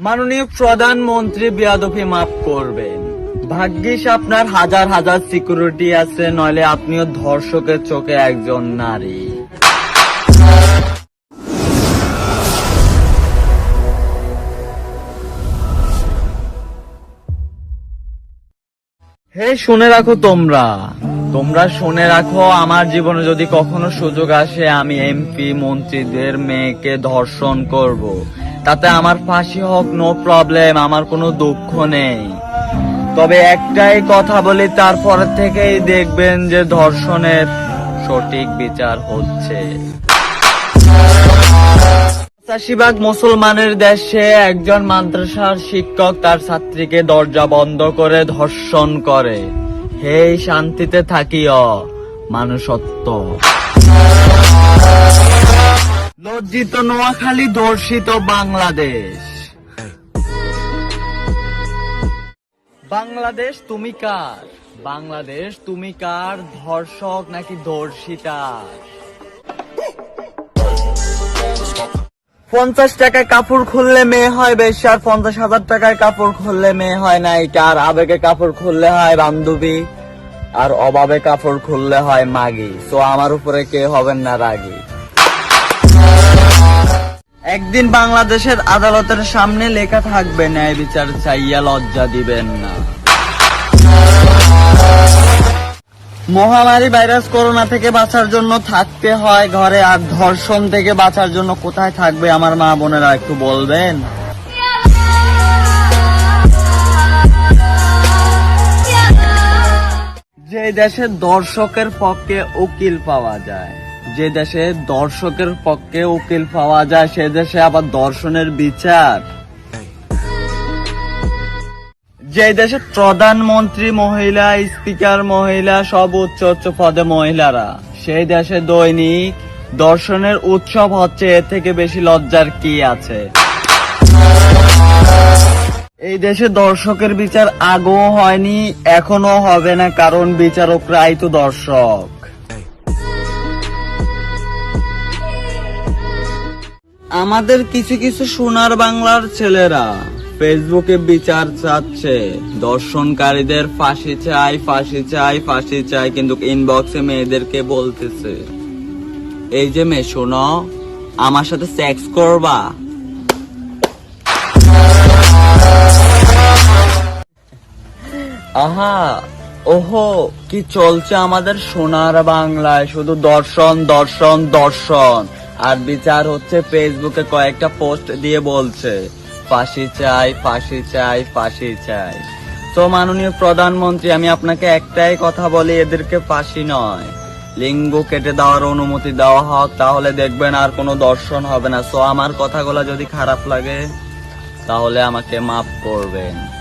মাননীয় প্রধানমন্ত্রী বিয়াদফি মাফ করবেন। ভাগ্যিস আপনার হাজার হাজার সিকিউরিটি আছে, নইলে আপনিও ধর্ষকের চোখে একজন নারী। হে, শুনে রাখো তোমরা। তোমরা শুনে রাখো, আমার জীবনে যদি কখনো সুযোগ আসে, আমি এমপি, মন্ত্রীদের মেয়েকে ধর্ষণ করব। তাতে আমার ফাঁসি হোক নো প্রবলেম আমার কোনো দুঃখ নেই। তবে একটাই কথা বলি, তারপর থেকেই দেখবেন যে ধর্ষণের সঠিক বিচার হচ্ছে। পঁচাশি মুসলমানের দেশে একজন মাদ্রাসার শিক্ষক তার ছাত্রীকে দরজা বন্ধ করে ধর্ষণ করে। হে শান্তিতে থাকিও, মানুষত্ব। লজ্জিত নোয়াখালী ধর্ষিত বাংলাদেশ। বাংলাদেশ তুমি কার? বাংলাদেশ তুমি কার ধর্ষক নাকি ধর্ষিতা পঞ্চাশ টাকায় কাপড় খুললে মেয়ে হয় বেশি, আর পঞ্চাশ হাজার টাকায় কাপড় খুললে মেয়ে হয় নায়িকা আর আবেগে কাপড় খুললে হয় বান্ধবী, আর অভাবে কাপড় খুললে হয় মাগি। তো আমার উপরে কে হবেন না রাগী? একদিন বাংলাদেশের আদালতের সামনে লেখা থাকবে, ন্যায় বিচার চাইয়া লজ্জা দিবেন না। মহামারী ভাইরাস করোনা থেকে বাঁচার জন্য থাকতে হয় ঘরে, আর ধর্ষণ থেকে বাঁচার জন্য কোথায় থাকবে আমার মা বোনেরা একটু বলবেন? যে দেশে দর্শকের পক্ষে উকিল পাওয়া যায়। যে দেশে দর্শকের পক্ষে উকিল পাওয়া যায়, সে দেশে আবার দর্শনের বিচার। যে দেশে প্রধানমন্ত্রী মহিলা, স্পিকার মহিলা, সব উচ্চ উচ্চ পদে মহিলারা, সেই দেশে দৈনিক দর্শনের উৎসব হচ্ছে, এর থেকে বেশি লজ্জার কি আছে? এই দেশে দর্শকের বিচার আগেও হয়নি এখনও হবে না, কারণ বিচারকরাই তো দর্শক। আমাদের কিছু কিছু সোনার বাংলার ছেলেরা ফেসবুকে বিচার চাচ্ছে। দর্শনকারীদের ফাঁসি চাই ফাঁসি চাই ফাঁসি চাই, কিন্তু ইনবক্সে মেয়েদেরকে বলতেছে। এই যে মেয়ে, শোনো, আমার সাথে সেক্স করবা? আহা, ওহো, কি চলছে আমাদের সোনার বাংলায়? শুধু দর্শন দর্শন দর্শন। আর বিচার হচ্ছে ফেসবুকে কয়েকটা পোস্ট দিয়ে বলছে, ফাঁসি চাই ফাঁসি চাই ফাঁসি চাই। তো মাননীয় প্রধানমন্ত্রী, আমি আপনাকে একটাই কথা বলি, এদেরকে ফাঁসি নয়। লিঙ্গ কেটে দেওয়ার অনুমতি দেওয়া হোক, তাহলে দেখবেন আর কোনো দর্শন হবে না। সো আমার কথাগুলো যদি খারাপ লাগে, তাহলে আমাকে মাফ করবেন।